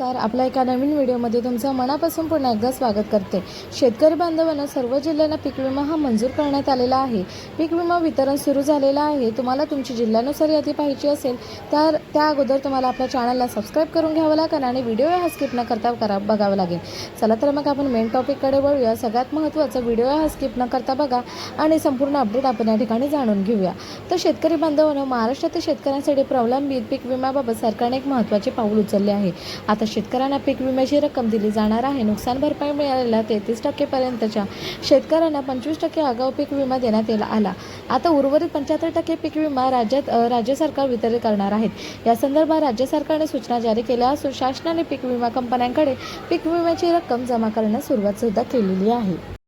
नमस्कार. आपल्या एका नवीन व्हिडिओमध्ये तुमचं मनापासून पुन्हा एकदा स्वागत करते. शेतकरी बांधवांना सर्व जिल्ह्यांना पीक विमा हा मंजूर करण्यात आलेला आहे. पीक विमा वितरण सुरू झालेला आहे. तुम्हाला तुमची जिल्ह्यानुसार यादी पाहिजे असेल तर त्या अगोदर तुम्हाला आपल्या चॅनलला सबस्क्राईब करून घ्यावं लागेल आणि व्हिडिओ हा स्किप न करता करा बघावं लागेल. चला तर मग आपण मेन टॉपिककडे वळूया. सगळ्यात महत्त्वाचं व्हिडिओ हा स्किप न करता बघा आणि संपूर्ण अपडेट आपण या ठिकाणी जाणून घेऊया. तर शेतकरी बांधवांना महाराष्ट्रातील शेतकऱ्यांसाठी प्रलंबित पीक विम्याबाबत सरकारने एक महत्त्वाचे पाऊल उचलले आहे. आता शेतकऱ्यांना पीक विम्याची रक्कम दिली जाणार आहे. नुकसान भरपाई मिळालेल्या तेहतीस टक्केपर्यंतच्या शेतकऱ्यांना पंचवीस टक्के आगाऊ पीक विमा देण्यात येला आला. आता उर्वरित पंच्याहत्तर टक्के पीक विमा राज्यात राज्य सरकार वितरित करणार आहेत या संदर्भात राज्य सरकारने सूचना जारी केल्या असून शासनाने पीक विमा कंपन्यांकडे पीक विम्याची रक्कम जमा करण्यास सुरुवात सुद्धा केलेली आहे.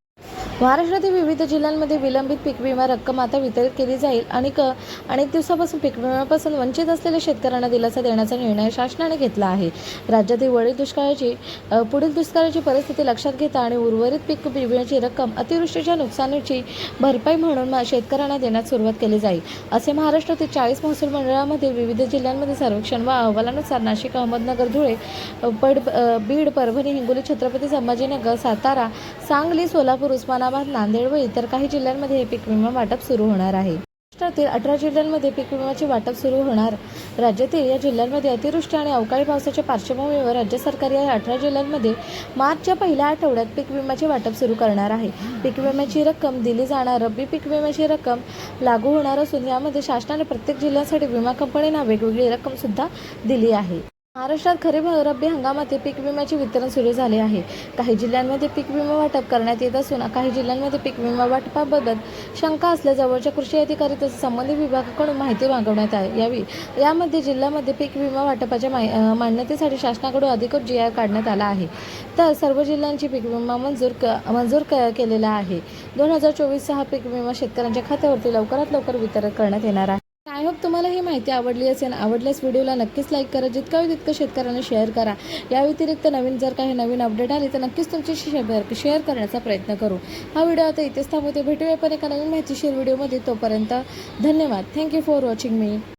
महाराष्ट्रातील विविध जिल्ह्यांमध्ये विलंबित पीक विमा रक्कम आता वितरित केली जाईल आणि क अनेक दिवसापासून पीक विम्यापासून वंचित असलेल्या शेतकऱ्यांना दिलासा देण्याचा निर्णय शासनाने घेतला आहे. राज्यातील वडील दुष्काळाची पुढील दुष्काळाची परिस्थिती लक्षात घेता आणि उर्वरित पीक विम्याची रक्कम अतिवृष्टीच्या नुकसानीची भरपाई म्हणून शेतकऱ्यांना देण्यास सुरुवात केली जाईल. असे महाराष्ट्रातील चाळीस महसूल मंडळामध्ये विविध जिल्ह्यांमध्ये सर्वेक्षण व अहवालानुसार नाशिक अहमदनगर धुळे पड बीड परभणी हिंगोली छत्रपती संभाजीनगर सातारा सांगली सोलापूर उस्मानाबाद नांदेड व इतर काही जिल्ह्यांमध्ये हे पीक विमा वाटप सुरू होणार आहे. महाराष्ट्रातील अठरा जिल्ह्यांमध्ये पीक विम्याचे वाटप सुरू होणार. राज्यातील या जिल्ह्यांमध्ये अतिवृष्टी आणि अवकाळी पावसाच्या पार्श्वभूमीवर राज्य सरकार या अठरा जिल्ह्यांमध्ये मार्चच्या पहिल्या आठवड्यात पीक विम्याचे वाटप सुरू करणार आहे. पीक विम्याची रक्कम दिली जाणार रब्बी पीक विम्याची रक्कम लागू होणार असून यामध्ये शासनाने प्रत्येक जिल्ह्यासाठी विमा कंपनींना वेगवेगळी रक्कम सुद्धा दिली आहे. महाराष्ट्रात खरीप रब्बी हंगामातील पीक विम्याचे वितरण सुरू झाले आहे. काही जिल्ह्यांमध्ये पीक विमा वाटप करण्यात येत असून काही जिल्ह्यांमध्ये पीक विमा वाटपाबाबत शंका असल्या जवळच्या कृषी अधिकारी तसेच संबंधित विभागाकडून माहिती मागवण्यात यावी. यामध्ये जिल्ह्यामध्ये पीक विमा वाटपाच्या मा मान्यतेसाठी शासनाकडून अधिकृत जी आर काढण्यात आला आहे. तर सर्व जिल्ह्यांची पीक विमा मंजूर क मंजूर क केलेला आहे. दोन हजार चोवीसचा हा पीक विमा शेतकऱ्यांच्या खात्यावरती लवकरात लवकर वितरित करण्यात येणार आहे. आय होप तुम्हाला ही माहिती आवडली असेल. आवडल्यास व्हिडिओला नक्कीच लाईक करा. जितका होईल तितकं शेतकऱ्यांना शेअर करा. या व्यतिरिक्त नवीन जर काही नवीन अपडेट आली तर नक्कीच तुमच्याशी शेअर शेअर करण्याचा प्रयत्न करू. हा व्हिडिओ आता इथेच थांबवते. भेटूया पण एका नवीन माहितीशीर व्हिडिओमध्ये. तोपर्यंत धन्यवाद. Thank you for watching me